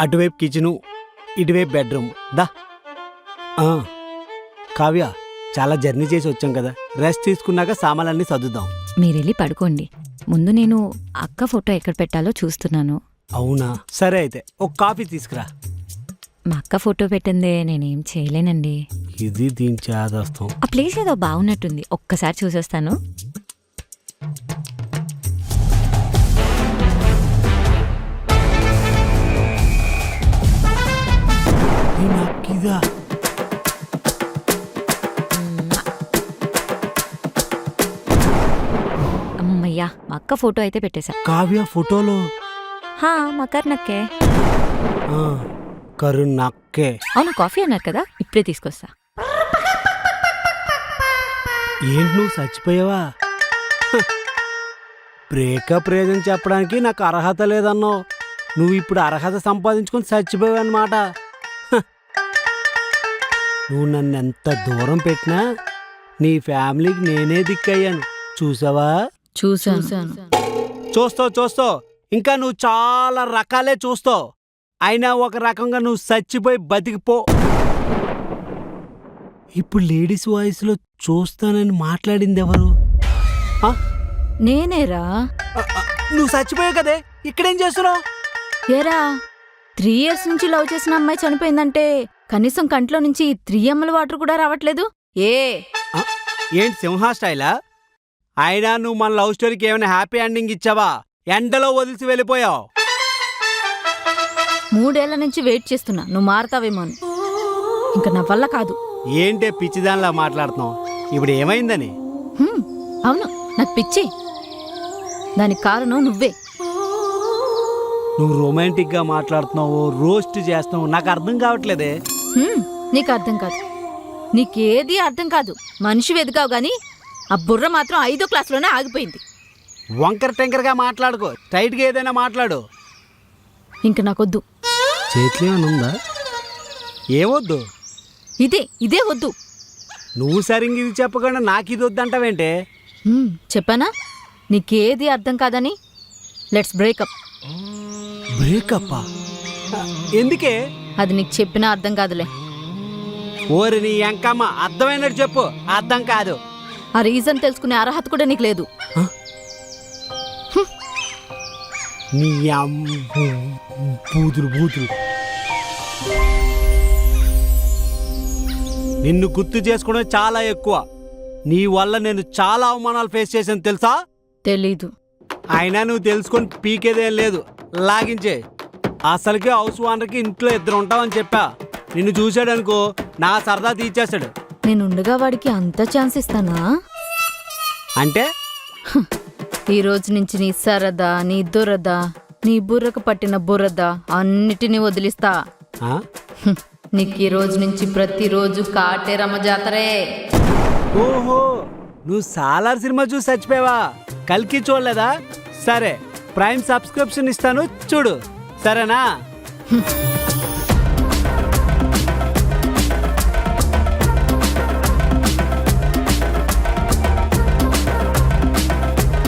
అటువైపు కిచెను ఇటువైపు బెడ్రూమ్. దా. కావ్య చాలా జర్నీ చేసి వచ్చాం కదా. రెస్ట్ తీసుకున్నాక సామాన్లన్నీ సర్దుదాం. మీరెళ్ళి పడుకోండి. ముందు నేను అక్క ఫోటో ఎక్కడ పెట్టాలో చూస్తున్నాను. అవునా? సరే అయితే ఒక కాఫీ తీసుకురా. మా అక్క ఫోటో పెట్టిందే నేనేం చేయలేనండి. ఇది దీని చేదస్తాం. ఆ ప్లేస్ ఏదో బాగున్నట్టుంది. ఒక్కసారి చూసేస్తాను. అక్క ఫోటో అయితే పెట్టేశా. కావ్య ఫోటోలో? హా మా కర్ణక్కే ఆ, కరుణ్ నక్కే అవును కాఫీ అన్నారు కదా ఇప్పుడే తీసుకొస్తా. ఏంటి నువ్వు చచ్చిపోయావా. బ్రేకప్ రీజన్ చెప్పడానికి నాకు అర్హత లేదన్నావు. నువ్వు ఇప్పుడు అర్హత సంపాదించుకొని చచ్చిపోయావు అనమాట నువ్వు నన్ను ఎంత దూరం పెట్టినా నీ ఫ్యామిలీకి నేనే దిక్కయ్యాను. చూసావా? చూసాను చూస్తావు చూస్తావు. ఇంకా నువ్వు చాలా రకాలే చూస్తావు. అయినా ఒక రకంగా నువ్వు చచ్చిపోయి బతికిపో. ఇప్పుడు లేడీస్ వాయిస్లో చూస్తానని మాట్లాడింది ఎవరు ఆ? నేనేరా. ఆ, ఆ, నువ్వు చచ్చిపోయావు కదే. ఇక్కడేం చేస్తున్నావు? ఏరా త్రీ ఇయర్స్ నుంచి లవ్ చేసిన అమ్మాయి చనిపోయిందంటే కనీసం కంట్లో నుంచి త్రీ ఎంఎల్ వాటర్ కూడా రావట్లేదు? ఏ? ఏంటి సింహా స్టైలా అయినా నువ్వు మన లవ్ స్టోరీకి ఏమైనా హ్యాపీ ఎండింగ్ ఇచ్చావా? ఎండలో వదిలిసి వెళ్ళిపోయావు. మూడేళ్ళ నుంచి వెయిట్ చేస్తున్నా. నువ్వు మారతావేమో అని. ఇంకా నా వల్ల కాదు. ఏంటే పిచ్చిదానిలా మాట్లాడుతున్నావు? ఇప్పుడు ఏమైందని? హ్మ్, అవును. నాకు పిచ్చి. దానికి కారణం నువ్వే. నువ్వు రొమాంటిక్గా మాట్లాడుతున్నావు రోస్ట్ చేస్తున్నావు నాకు అర్థం కావట్లేదే. హ్మ్, నీకు అర్థం కాదు. నీకేది అర్థం కాదు. మనిషి వెదికావు గాని ఆ బుర్ర మాత్రం ఐదో క్లాస్లోనే ఆగిపోయింది. వంకర టెంకరగా మాట్లాడుకో. టైట్గా ఏదైనా మాట్లాడు. ఇంక నాకొద్దు. చేతిలో ఏమైనా ఉందా? ఏమొద్దు? ఇదే ఇదే వద్దు. నువ్వు సరిగ్గా ఇది చెప్పకుండా నాకు ఇది వద్దంటావేంటే? హ్మ్, చెప్పానా? నీకేది అర్థం కాదని? లెట్స్ బ్రేకప్ బ్రేకప్ ఎందుకే? అది నీకు చెప్పినా అర్థం కాదులే. ఓరి నీ ఎంకమ్మ అర్థమైనట్టు చెప్పు. అర్థం కాదు. ఆ రీజన్ తెలుసుకునే అర్హత కూడా నీకు లేదు. నీ అమ్మ బూతులు బూతులు. నిన్ను గుర్తు చేసుకోవడం చాలా ఎక్కువ. నీ వల్ల నేను చాలా అవమానాలు ఫేస్ చేశాను తెలుసా? తెలీదు. అయినా నువ్వు తెలుసుకొని పీకేదేం లేదు. లాగించే అసలుకే హౌస్ ఓనర్కి ఇంట్లో ఇద్దరు ఉంటామని చెప్పా. నిన్ను చూశాడనుకో నా సరదా తీర్చేస్తాడు. నేను ఉండగా వాడికి అంత ఛాన్స్ ఇస్తానా? అంటే? ఈ రోజు నుంచి నీ సరదా నీ దురద నీ బుర్రకు పట్టిన బురద అన్నిటినీ వదిలిస్తా. నీకు ఈ రోజు నుంచి ప్రతిరోజు కాటేరమ్మ జాతరే ఓహో నువ్వు సాలార్ సినిమా చూసి చచ్చిపోయావా? కల్కి చూడలేదా? సరే ప్రైమ్ సబ్స్క్రిప్షన్ ఇస్తాను చూడు. సరేనా.